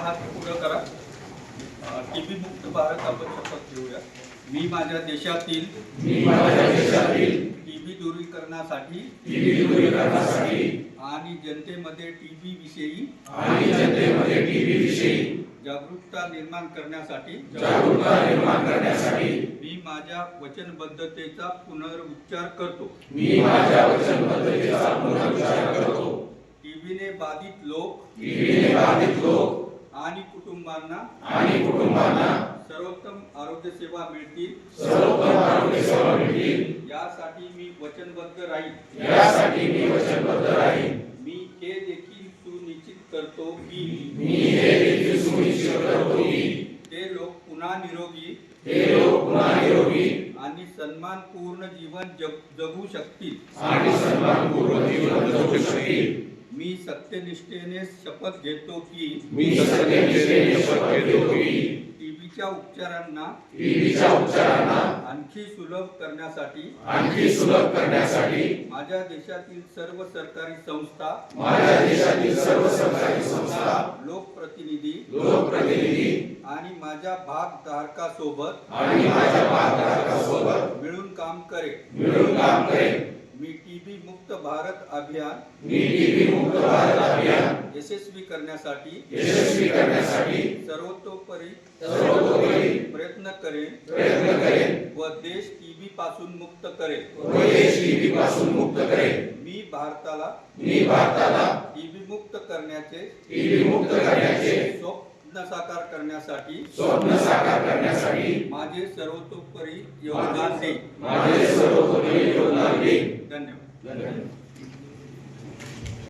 हात पुढं करा. टीबी मुक्त भारत आपण शपथ घेऊया? मी माझ्या देशातील मी माझ्या देशातील टीबी दूरीकरणासाठी टीबी दूरीकरणासाठी आणि जनतेमध्ये टीबी विषयी आणि जनतेमध्ये टीबी विषयी जागरूकता निर्माण करण्यासाठी जागरूकता निर्माण करण्यासाठी मी माझ्या वचनबद्धतेचा पुनरुच्चार करतो. मी माझ्या वचनबद्धतेचा पुनरुच्चार करतो. टीबीने बाधित लोक टीबीने बाधित लोक कुटुंबांना आणि कुटुंबांना सर्वोत्तम आरोग्य सेवा मिळतील. सर्वोत्तम आरोग्य सेवा मिळतील. यासाठी मी वचनबद्ध राहील यासाठी मी वचनबद्ध राहीन. मी हे देखील सुनिश्चित करतो की मी हे देखील सुनिश्चित करतो की ते लोक पुन्हा निरोगी हे लोक पुन्हा निरोगी आणि सन्मानपूर्ण जीवन जग जगू शकतील. आणि सन्मानपूर्वक जीवन जगू शकतील. मी सत्यनिष्ठेने शपथ घेतो की मी सत्यनिष्ठेने शपथ घेतो की टीबीच्या उपचारांना टीबीच्या उपचारांना आणखी सुलभ करण्यासाठी आणखी सुलभ करण्यासाठी माझ्या देशातील सर्व सरकारी संस्था माझ्या देशातील सर्व सरकारी संस्था लोकप्रतिनिधी लोकप्रतिनिधी आणि माझ्या भागधारकासोबत आणि माझ्या भागधारकांसोबत मिळून काम करेल मिळून काम करेन. मी टीबी मुक्त भारत अभियान. मी टीबी मुक्त भारत अभियान. यशस्वी करण्यासाठी. यशस्वी करण्यासाठी. सर्वतोपरी. सर्वतोपरी. प्रयत्न करेन. प्रयत्न करेन. व देश टीबी पासून मुक्त करेल व देश टीबी पासून मुक्त करेन. मी भारताला. मी भारताला. टीबी मुक्त करण्याचे. टीबी मुक्त करण्याचे. स्वप्न साकार करण्यासाठी. स्वप्न साकार करण्यासाठी. माझे सर्वतोपरी योगदान देईन. माझे सर्वतोपरी योगदान देईन. धन्यवाद. Amen.